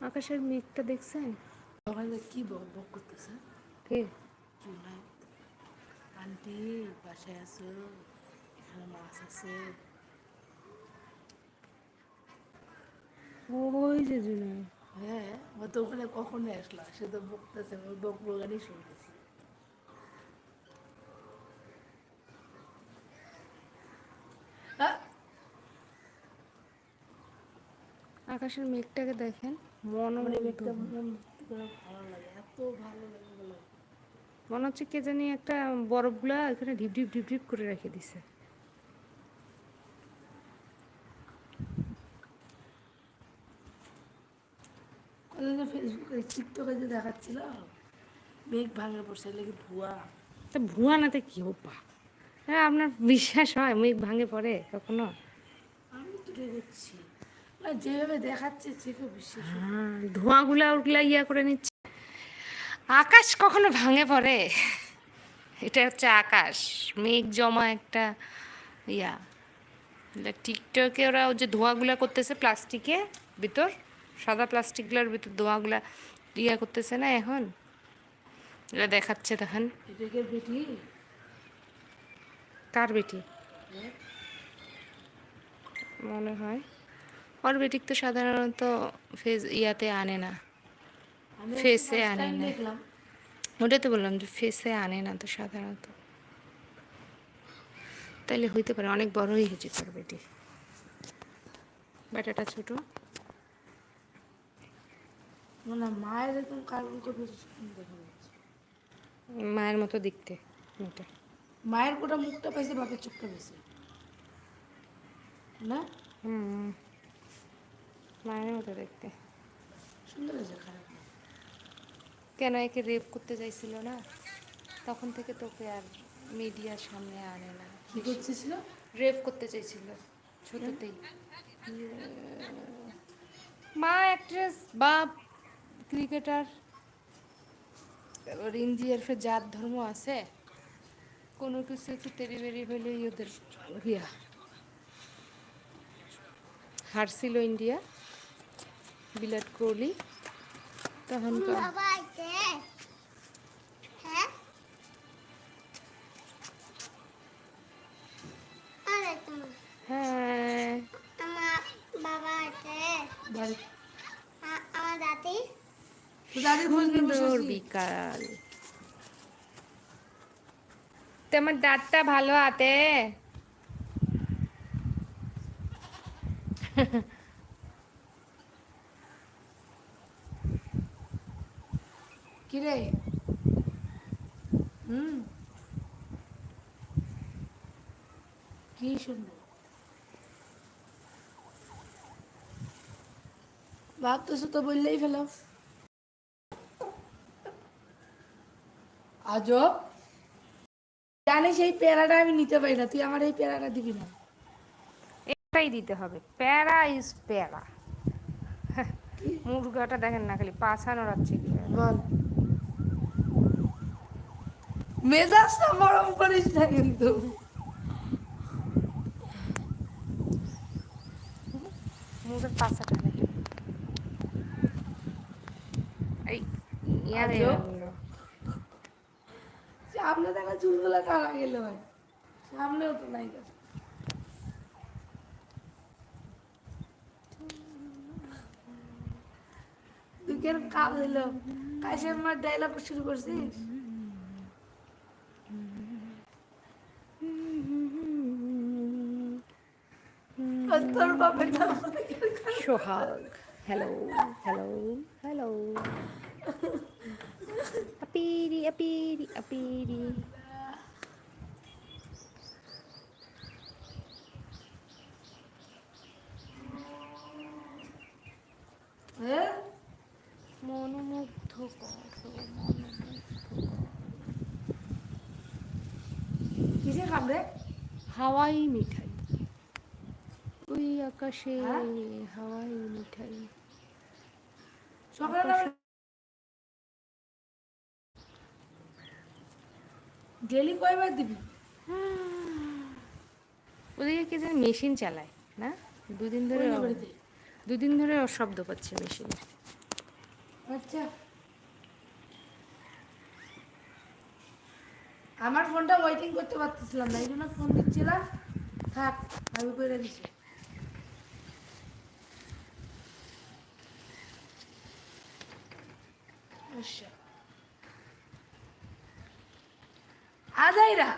আকাশের মেঘটা দেখছেন? ওখানে কি বক বক করতেছে? কে? চুলায়। আন্টি বাসায় আছো? এখানে মাছ আছে। ওই যে জুনাই হ্যাঁ ও তো ওখানে কখনো আসলো? সে তো বকতেছে ওই বক বগানি শুনতেছি। আকাশের মেঘটাকে দেখেন মন মানে হচ্ছে কে জানি একটা বরফগুলা এখানে ঢিপ ঢিপ ঢিপ ঢিপ করে রেখে দিছে। কদিন ফেসবুকে টিকটকে যে দেখাচ্ছিল মেঘ ভাঙে পড়ছে লেগে ভুয়া। তা ভুয়া নাতে কি হোপা হ্যাঁ আপনার বিশ্বাস হয় মেঘ ভাঙে পড়ে কখনো? আমি তো দেখছি। যেভাবে দেখাচ্ছে। হ্যাঁ ধোঁয়াগুলা ওগুলা ইয়া করে নিচ্ছে। আকাশ কখনো ভাঙে পড়ে? এটা হচ্ছে আকাশ মেঘ জমা একটা ইয়া। টিকটকে ওরা ওই যে ধোঁয়াগুলা করতেছে প্লাস্টিকে ভিতর সাদা প্লাস্টিকগুলোর ভিতর ধোঁয়াগুলা ইয়া করতেছে না এখন? এটা দেখাচ্ছে তখন। কার বেটি? মনে হয়। ওর বেটিক তো সাধারণত ফেস ইয়াতে আনে না। ফেসে আনে না। ওটাই তো বললাম যে ফেসে আনে না তো সাধারণত। তাইলে হইতে পারে অনেক বড়ই হয়েছে তোর বেটি বেটাটা ছোট। মায়ের একদম কার্বন কপি মায়ের মতো দেখতে মায়ের গোটা মুখটা পাইছে বাপের চোখটা পাইছে। না? হুম। মায়ের মতো দেখতে। সুন্দর হয়েছে খারাপ কেন একে রেপ করতে চাইছিল না? তখন থেকে তোকে আর মিডিয়ার সামনে আনে না। কি করতেছিল? রেপ করতে চাইছিল ছোটতেই। মা অ্যাক্ট্রেস বাপ ক্রিকেটার এবার ইন্ডিয়ার ফের জাত ধর্ম আছে। কোনো কিছু একটু তেরি বেরি হইলেই ওদের ইয়া। হারছিল ইন্ডিয়া। বিরাট কোহলি তখন তো- বাবা আছে হ্যাঁ? আরে তোমার। হ্যাঁ। আমার বাবা আছে। বাড়ি। আ- আমার দাদি। তো দাদির খোঁজ নিয়ে বসে সুন্দর বিকাল। তোমার দাঁতটা ভালো আতে কি রে হুম। কি শুনব? ভাবতেছো তো বললেই ফেলো। আজও জানিস এই পেয়ারাটা আমি নিতে পারি না তুই আমার এই পেয়ারাটা দিবি না। এটাই দিতে হবে প্যারা ইজ প্যারা। মুরগাটা দেখেন না খালি পাছা নড়াচ্ছে কীভাবে। বল। মেজাজটা গরম করিস না কিন্তু। সামনে দেখা চুলগুলো কালা গেল সামনেও তো নাই গেছে তুই কেন কাল দিল কাশের মার ডায়লগ শুরু করছিস? তোর বাপের নাম? সোহাগ হ্যালো হ্যালো হ্যালো আপিরি আপিরি আপিরি? মনোমুগ্ধ কিসে খাবে হাওয়াই ওই আকাশে হ্যাঁ? হাওয়াই মিঠাই। ডেলি কয়বার দিবি? ওদিকে কে যেন মেশিন চালায় না? দুদিন ধরে দুদিন ধরে শব্দ পাচ্ছে মেশিনের আচ্ছা। আমার ফোনটা ওয়েটিং করতে পারতেছিলাম না এই জন্য ফোন দিচ্ছিলাম। থাক আমি করে দিছি। আচ্ছা আজাইরা